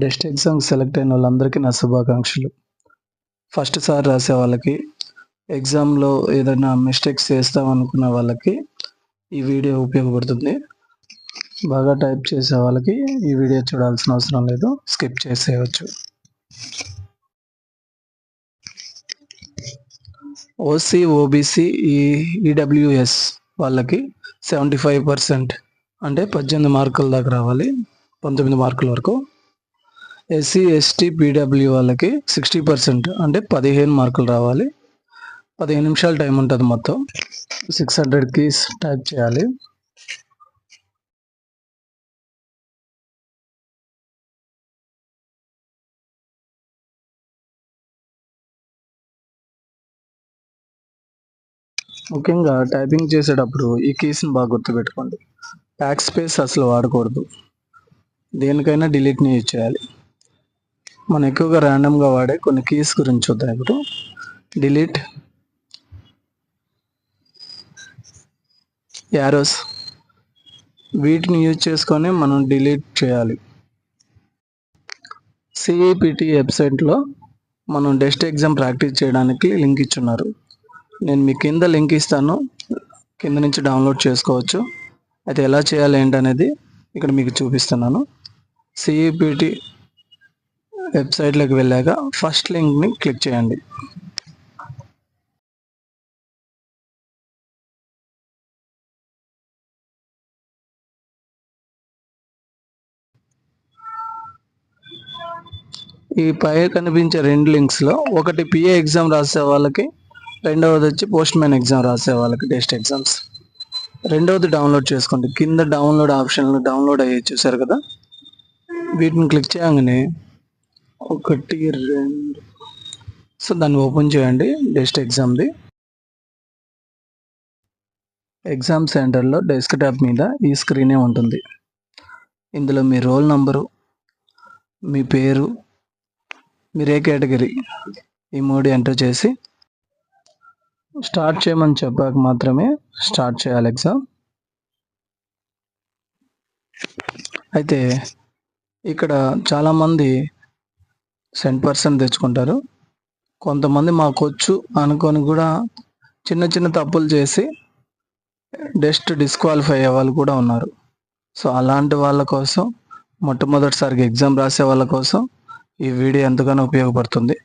డెస్ట్ exam select అయిన వాళ్ళందరికీ నా శుభాకాంక్షలు. ఫస్ట్ సార్ రాసే వాళ్ళకి ఎగ్జామ్లో ఏదైనా మిస్టేక్స్ చేస్తామనుకున్న వాళ్ళకి ఈ వీడియో ఉపయోగపడుతుంది. బాగా టైప్ చేసే వాళ్ళకి ఈ వీడియో చూడాల్సిన అవసరం లేదు స్కిప్ చేసేయచ్చు. ఓసీ ఓబీసీ ఈ ఈడబ్ల్యూఎస్ వాళ్ళకి సెవెంటీ ఫైవ్ పర్సెంట్ అంటే పద్దెనిమిది మార్కుల దాకా రావాలి పంతొమ్మిది మార్కుల వరకు. ఎస్సీ ఎస్టీ పీడబ్ల్యూ వాళ్ళకి సిక్స్టీ పర్సెంట్ అంటే పదిహేను మార్కులు రావాలి. పదిహేను నిమిషాలు టైం ఉంటుంది మొత్తం. సిక్స్ హండ్రెడ్ కీస్ టైప్ చేయాలి. ముఖ్యంగా టైపింగ్ చేసేటప్పుడు ఈ కీస్ని బాగా గుర్తుపెట్టుకోండి. బ్యాక్ స్పేస్ అసలు వాడకూడదు. దేనికైనా డిలీట్ని యూజ్ చేయాలి. మనం ఎక్కువగా ర్యాండమ్గా వాడే కొన్ని కీస్ గురించి చూద్దాం ఇప్పుడు. డిలీట్ యారోస్ వీటిని యూజ్ చేసుకొని మనం డిలీట్ చేయాలి. సిఐపిటి వెబ్సైట్లో మనం డెస్ట్ ఎగ్జామ్ ప్రాక్టీస్ చేయడానికి లింక్ ఇచ్చున్నారు. నేను మీ కింద లింక్ ఇస్తాను. కింద నుంచి డౌన్లోడ్ చేసుకోవచ్చు. అయితే ఎలా చేయాలి ఏంటనేది ఇక్కడ మీకు చూపిస్తున్నాను. సిఈపిటి వెబ్సైట్లోకి వెళ్ళాక ఫస్ట్ లింక్ని క్లిక్ చేయండి. ఈ పై కనిపించే రెండు లింక్స్లో ఒకటి పిఏ ఎగ్జామ్ రాసే వాళ్ళకి రెండవది వచ్చి పోస్ట్ మ్యాన్ ఎగ్జామ్ రాసే వాళ్ళకి టెస్ట్ ఎగ్జామ్స్. రెండవది డౌన్లోడ్ చేసుకోండి. కింద డౌన్లోడ్ ఆప్షన్లు డౌన్లోడ్ అయ్యి చూసారు కదా? వీటిని క్లిక్ చేయగానే ఒకటి రెండు. సో దాన్ని ఓపెన్ చేయండి డెస్ట్ ఎగ్జామ్ది. ఎగ్జామ్ సెంటర్లో డెస్క్ టాప్ మీద ఈ స్క్రీనే ఉంటుంది. ఇందులో మీ రోల్ నంబరు మీ పేరు మీరు ఏ కేటగిరీ ఈ మూడు ఎంటర్ చేసి స్టార్ట్ చేయమని చెప్పాక మాత్రమే స్టార్ట్ చేయాలి ఎగ్జామ్. అయితే ఇక్కడ చాలామంది సెంట్ పర్సెంట్ తెచ్చుకుంటారు. కొంతమంది మాకు వచ్చు అనుకొని కూడా చిన్న చిన్న తప్పులు చేసి డెస్ట్ డిస్క్వాలిఫై అయ్యే వాళ్ళు కూడా ఉన్నారు. సో అలాంటి వాళ్ళ కోసం మొట్టమొదటిసారిగా ఎగ్జామ్ రాసే వాళ్ళ కోసం ఈ వీడియో ఎంతగానో ఉపయోగపడుతుంది.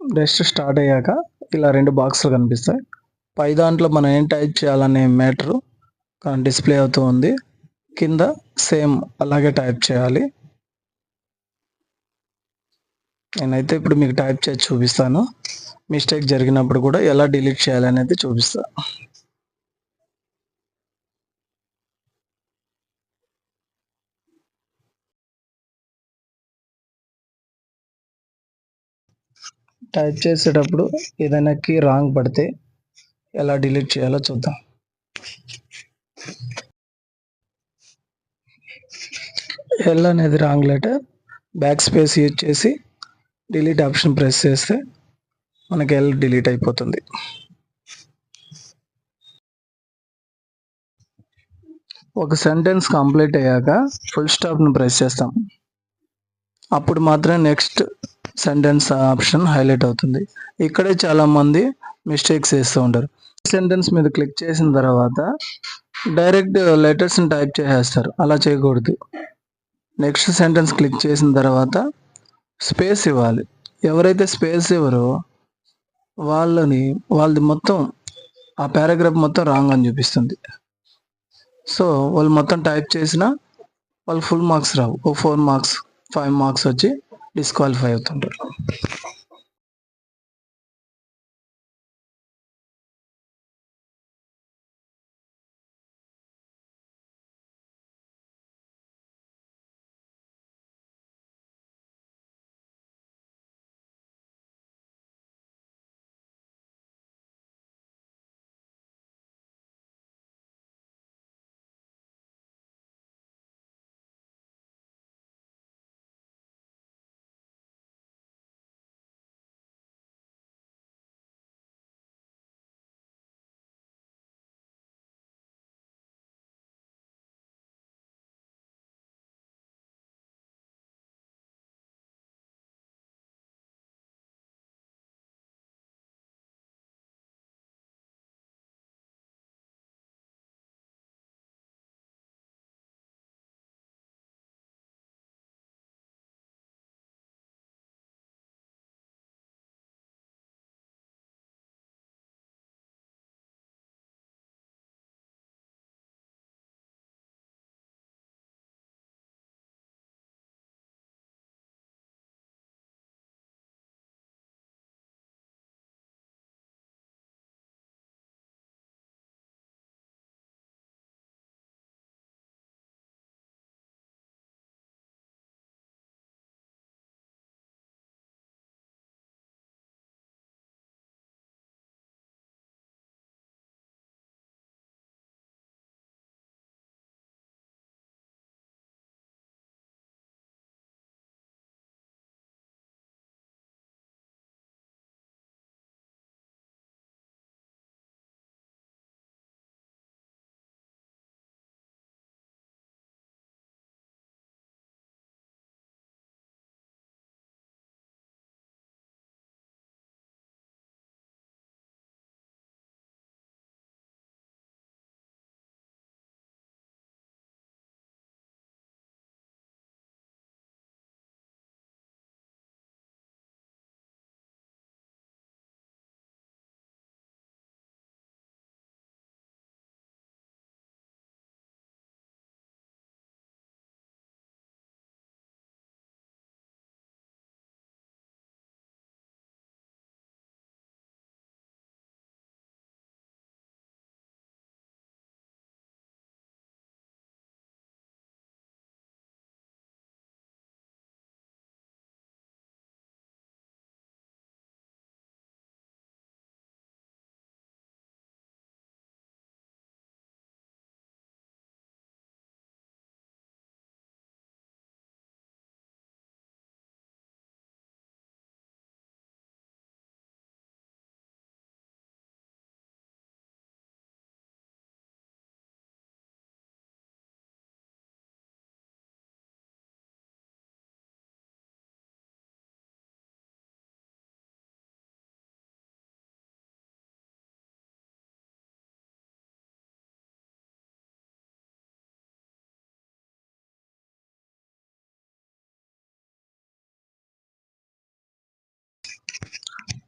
రెస్ట్ స్టార్ట్ అయ్యాక ఇలా రెండు బాక్సులు కనిపిస్తాయి. పై దాంట్లో మనం ఏం టైప్ చేయాలనే మ్యాటరు డిస్ప్లే అవుతూ ఉంది. కింద సేమ్ అలాగే టైప్ చేయాలి. నేనైతే ఇప్పుడు మీకు టైప్ చేసి చూపిస్తాను. మిస్టేక్ జరిగినప్పుడు కూడా ఎలా డిలీట్ చేయాలనేది చూపిస్తాను టైప్ చేసేటప్పుడు ఏదైనా కీ రాంగ్ పడితే ఎలా డిలీట్ చేయాలో చూద్దాం. ఎల్ అనేది wrong letter back space use చేసి డిలీట్ ఆప్షన్ ప్రెస్ చేస్తే మనకి ఎల్ డిలీట్ అయిపోతుంది. ఒక సెంటెన్స్ కంప్లీట్ అయ్యాక ఫుల్ స్టాప్ను ప్రెస్ చేస్తాం. అప్పుడు మాత్రమే నెక్స్ట్ సెంటెన్స్ ఆప్షన్ హైలైట్ అవుతుంది. ఇక్కడే చాలామంది మిస్టేక్స్ చేస్తూ ఉంటారు. సెంటెన్స్ మీద క్లిక్ చేసిన తర్వాత డైరెక్ట్ లెటర్స్ని టైప్ చేసేస్తారు. అలా చేయకూడదు. నెక్స్ట్ సెంటెన్స్ క్లిక్ చేసిన తర్వాత స్పేస్ ఇవ్వాలి. ఎవరైతే స్పేస్ ఇవ్వరో వాళ్ళని వాళ్ళది మొత్తం ఆ పారాగ్రాఫ్ మొత్తం రాంగ్ అని చూపిస్తుంది. సో వాళ్ళు మొత్తం టైప్ చేసినా వాళ్ళు ఫుల్ మార్క్స్ రావు. ఓ ఫోర్ మార్క్స్ ఫైవ్ మార్క్స్ వచ్చి డిస్క్వాలిఫై అవుతుంటారు.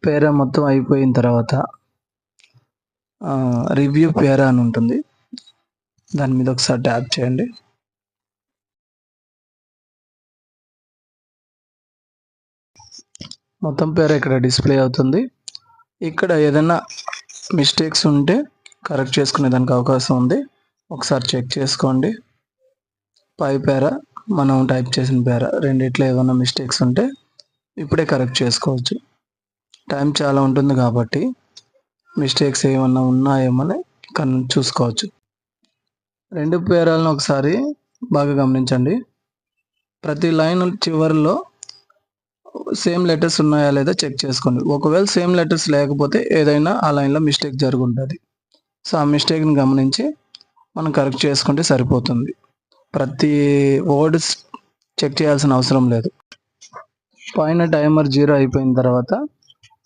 పేరా మొత్తం అయిపోయిన తర్వాత రివ్యూ పేరా అని ఉంటుంది. దాని మీద ఒకసారి ట్యాప్ చేయండి. మొత్తం పేరు ఇక్కడ డిస్ప్లే అవుతుంది. ఇక్కడ ఏదైనా మిస్టేక్స్ ఉంటే కరెక్ట్ చేసుకునే దానికి అవకాశం ఉంది. ఒకసారి చెక్ చేసుకోండి. పై పేర మనం టైప్ చేసిన పేర రెండిట్లో ఏమైనా మిస్టేక్స్ ఉంటే ఇప్పుడే కరెక్ట్ చేసుకోవచ్చు. టైం చాలా ఉంటుంది కాబట్టి మిస్టేక్స్ ఏమన్నా ఉన్నాయేమని కన్ చూసుకోవచ్చు. రెండు పేరాలను ఒకసారి బాగా గమనించండి. ప్రతి లైన్ చివరిలో సేమ్ లెటర్స్ ఉన్నాయా లేదా చెక్ చేసుకోండి. ఒకవేళ సేమ్ లెటర్స్ లేకపోతే ఏదైనా ఆ లైన్లో మిస్టేక్ జరుగుంటుంది. సో ఆ మిస్టేక్ని గమనించి మనం కరెక్ట్ చేసుకుంటే సరిపోతుంది. ప్రతి వర్డ్స్ చెక్ చేయాల్సిన అవసరం లేదు. పైన టైమర్ జీరో అయిపోయిన తర్వాత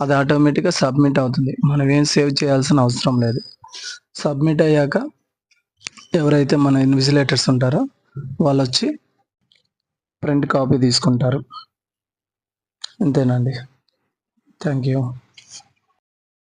అది ఆటోమేటిక్గా సబ్మిట్ అవుతుంది. మనం ఏం సేవ్ చేయాల్సిన అవసరం లేదు. సబ్మిట్ అయ్యాక ఎవరైతే మన ఇన్విజిలేటర్స్ ఉంటారో వాళ్ళు వచ్చి ప్రింట్ కాపీ తీసుకుంటారు. అంతేనండి. Thank you.